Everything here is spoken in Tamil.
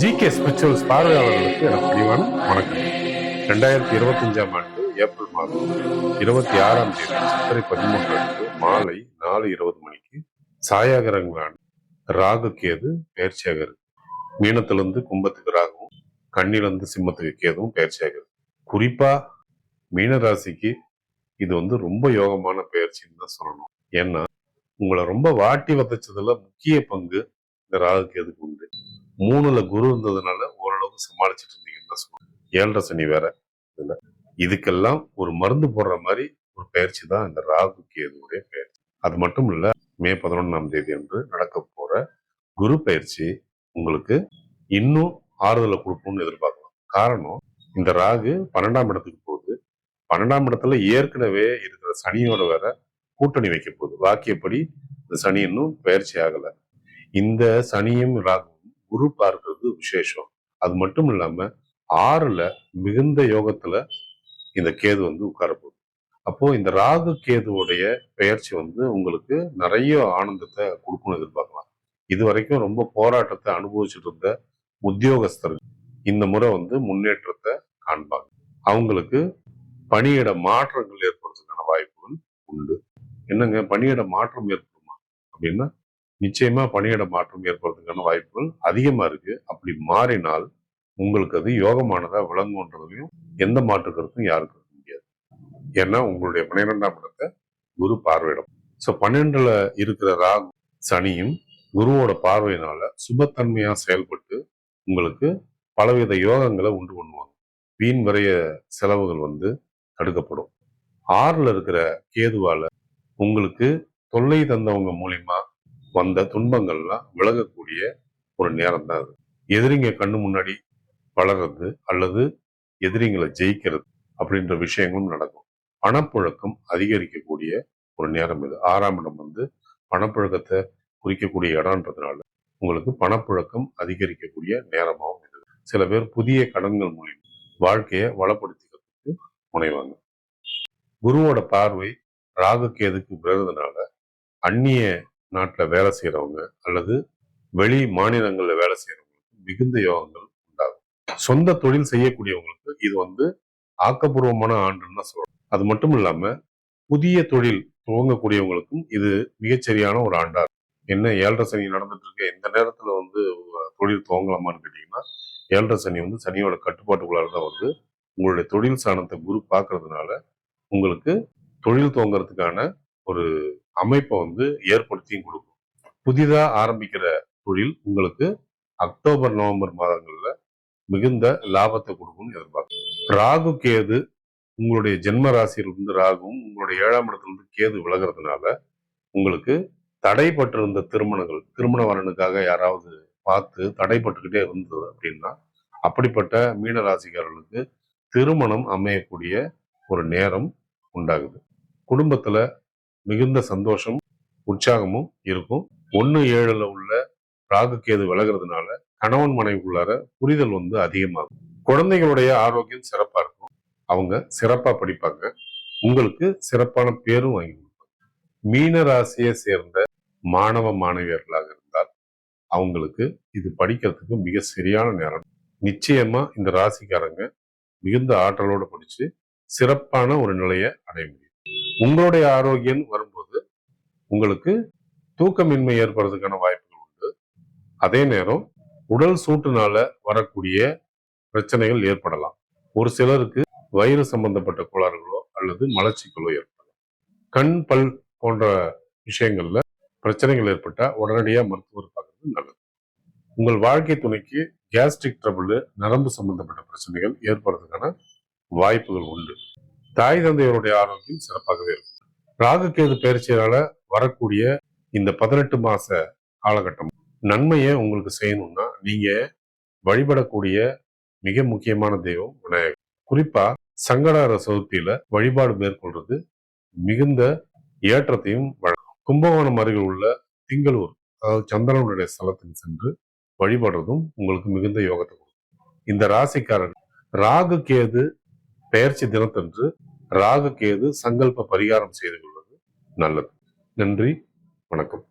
ஜிகே ஸ்பிரிச்சுவல்ஸ் பார்வையாளர்களுக்கு எனக்கு தெளிவான வணக்கம். ரெண்டாயிரத்தி இருபத்தஞ்சாம் ஆண்டு ஏப்ரல் மாதம் இருபத்தி ஆறாம் தேதி சித்திரை பதிமூன்று அன்று மாலை நாலு இருபது மணிக்கு சாயாகரங்களான ராகு கேது பயிற்சியாக இருக்கு மீனத்திலிருந்து கும்பத்துக்கு ராகவும் கண்ணிலிருந்து சிம்மத்துக்கு கேதுவும் பயிற்சியாக இருக்கு குறிப்பா மீன ராசிக்கு இது வந்து ரொம்ப யோகமான பயிற்சின்னு தான் சொல்லணும். ஏன்னா உங்களை ரொம்ப வாட்டி வதச்சதுல முக்கிய பங்கு இந்த ராகுக்கு எதுக்கு உண்டு? மூணுல குரு இருந்ததுனால ஓரளவுக்கு சமாளிச்சுட்டு இருந்தீங்கன்னு தான் சொல்லுவோம் ஏழரை சனி வேற இதுல. இதுக்கெல்லாம் ஒரு மருந்து போடுற மாதிரி ஒரு பயிற்சி தான் இந்த ராகு கேதுவுடைய பயிற்சி. அது மட்டும் இல்ல மே பதினொன்றாம் தேதி அன்று நடக்க போற குரு பயிற்சி உங்களுக்கு இன்னும் ஆறுதலை கொடுக்கும்னு எதிர்பார்க்கலாம். காரணம் இந்த ராகு பன்னெண்டாம் இடத்துக்கு போகுது. பன்னெண்டாம் இடத்துல ஏற்கனவே இருக்கிற சனியோட வேற கூட்டணி வைக்க போகுது வாக்கியப்படி இந்த சனி இன்னும் பயிற்சி ஆகல. இந்த சனியும் ராகுவும் குரு பார்க்கறது விசேஷம். அது மட்டும் இல்லாம ஆறுல மிகுந்த யோகத்துல இந்த கேது வந்து உட்கார போகுது. அப்போ இந்த ராகு கேதுவுடைய பெயர்ச்சி வந்து உங்களுக்கு நிறைய ஆனந்தத்தை கொடுக்கணும் எதிர்பார்க்கலாம். இது வரைக்கும் ரொம்ப போராட்டத்தை அனுபவிச்சுட்டு இருந்த உத்தியோகஸ்தர்கள் இந்த முறை வந்து முன்னேற்றத்தை காண்பாங்க. அவங்களுக்கு பணியிட மாற்றங்கள் ஏற்படுறதுக்கான வாய்ப்புகள் உண்டு. என்னங்க? பணியிட மாற்றம் ஏற்படுமா? அப்படின்னா நிச்சயமா பணியிட மாற்றம் ஏற்படுறதுக்கான வாய்ப்புகள் அதிகமா இருக்கு. அப்படி மாறினால் உங்களுக்கு அது யோகமானதா விளங்குன்றதுலையும் எந்த மாற்று கருத்தும் யாருக்கும் இருக்க முடியாது. ஏன்னா உங்களுடைய பன்னிரெண்டாம் இடத்தை குரு பார்வையிடும். ஸோ பன்னெண்டுல இருக்கிற ராகு சனியும் குருவோட பார்வையினால சுபத்தன்மையா செயல்பட்டு உங்களுக்கு பலவித யோகங்களை உண்டு பண்ணுவாங்க. வீண் வரைய செலவுகள் வந்து தடுக்கப்படும். ஆறுல இருக்கிற கேதுவால உங்களுக்கு தொல்லை தந்தவங்க மூலியமா வந்த துன்பங்கள்லாம் விலகக்கூடிய ஒரு நேரம் தான் அது. எதிரிங்க கண்ணு முன்னாடி வளர்றது அல்லது எதிரிங்களை ஜெயிக்கிறது அப்படின்ற விஷயங்களும் நடக்கும். பணப்புழக்கம் அதிகரிக்கக்கூடிய ஒரு நேரம் இது. ஆறாம் இடம் வந்து பணப்புழக்கத்தை குறிக்கக்கூடிய இடம்ன்றதுனால உங்களுக்கு பணப்புழக்கம் அதிகரிக்கக்கூடிய நேரமாகவும் இது. சில பேர் புதிய கடன்கள் மூலியம் வாழ்க்கையை வளப்படுத்திக்கிறதுக்கு முனைவாங்க. குருவோட பார்வை ராகு கேதுக்கு விழுறதுனால அந்நிய நாட்டில் வேலை செய்கிறவங்க அல்லது வெளி மாநிலங்களில் வேலை செய்கிறவங்களுக்கு மிகுந்த யோகங்கள் உண்டாகும். சொந்த தொழில் செய்யக்கூடியவங்களுக்கு இது வந்து ஆக்கப்பூர்வமான ஆண்டுன்னு தான் சொல்லணும் அது மட்டும் இல்லாமல் புதிய தொழில் துவங்கக்கூடியவங்களுக்கும் இது மிகச்சரியான ஒரு ஆண்டா என்ன ஏழரை சனி நடந்துட்டு இருக்க எந்த நேரத்தில் வந்து தொழில் துவங்கலாமான்னு கேட்டீங்கன்னா ஏழரை சனி வந்து சனியோட கட்டுப்பாட்டுக்குள்ளார தான் வந்து உங்களுடைய தொழில் சாணத்தை குரு பார்க்கறதுனால உங்களுக்கு தொழில் துவங்கிறதுக்கான ஒரு அமைப்பை வந்து ஏற்படுத்தியும் கொடுக்கும். புதிதாக ஆரம்பிக்கிற தொழில் உங்களுக்கு அக்டோபர் நவம்பர் மாதங்களில் மிகுந்த லாபத்தை கொடுக்கும்னு எதிர்பார்க்கும் ராகு கேது உங்களுடைய ஜென்ம ராசியிலிருந்து ராகுவும் உங்களுடைய ஏழாம் இடத்துலேருந்து கேது விலகிறதுனால உங்களுக்கு தடைப்பட்டிருந்த திருமணங்கள் திருமண வரனுக்காக யாராவது பார்த்து தடைப்பட்டுக்கிட்டே இருந்தது அப்படின்னா அப்படிப்பட்ட மீன ராசிக்காரர்களுக்கு திருமணம் அமையக்கூடிய ஒரு நேரம் உண்டாகுது. குடும்பத்துல மிகுந்த சந்தோஷம் உற்சாகமும் இருக்கும். ஒன்று ஏழுல உள்ள ராகு கேது விலகிறதுனால கணவன் மனைவிக்குள்ளார புரிதல் வந்து அதிகமாகும். குழந்தைகளுடைய ஆரோக்கியம் சிறப்பா இருக்கும். அவங்க சிறப்பா படிப்பாங்க. உங்களுக்கு சிறப்பான பேரும் வாங்கி கொடுப்பாங்க. மீன ராசியை சேர்ந்த மாணவ மாணவியர்களாக இருந்தால் அவங்களுக்கு இது படிக்கிறதுக்கு மிக சரியான நேரம். நிச்சயமா இந்த ராசிக்காரங்க மிகுந்த ஆற்றலோட படிச்சு சிறப்பான ஒரு நிலையை அடைய முடியும். உங்களுடைய ஆரோக்கியம் வரும்போது உங்களுக்கு தூக்கமின்மை ஏற்படுறதுக்கான வாய்ப்புகள் உண்டு. அதே நேரம் உடல் சூட்டுனால வரக்கூடிய பிரச்சனைகள் ஏற்படலாம். ஒரு சிலருக்கு வயிறு சம்பந்தப்பட்ட கோளாறுகளோ அல்லது மலச்சிக்கலோ ஏற்படலாம். கண் பல் போன்ற விஷயங்கள்ல பிரச்சனைகள் ஏற்பட்டால் உடனடியாக மருத்துவர் பார்க்கறது நல்லது. உங்கள் வாழ்க்கை துணைக்கு கேஸ்ட்ரிக் ட்ரபிள் நரம்பு சம்பந்தப்பட்ட பிரச்சனைகள் ஏற்படுறதுக்கான வாய்ப்புகள் உண்டு. தாய் தந்தையருடைய ஆரோக்கியம் சிறப்பாகவே இருக்கும். ராகுக்கேது பயிற்சியால வரக்கூடிய இந்த பதினெட்டு மாச காலகட்டம் நன்மையை உங்களுக்கு செய்யணும்னா நீங்க வழிபடக்கூடிய மிக முக்கியமான தெய்வம் விநாயகர். குறிப்பா சங்கடார சதுர்த்தியில வழிபாடு மேற்கொள்றது மிகுந்த ஏற்றத்தையும் வழங்கும். கும்பகோணம் அருகில் உள்ள திங்களூர் அதாவது சந்திரனுடைய ஸ்தலத்துக்கு சென்று வழிபடுறதும் உங்களுக்கு மிகுந்த யோகத்தை கொடுக்கும். இந்த ராசிக்காரன் ராகு கேது பெயர்ச்சி தினத்தன்று ராகு கேது சங்கல்ப பரிகாரம் செய்து கொள்வது நல்லது. நன்றி வணக்கம்.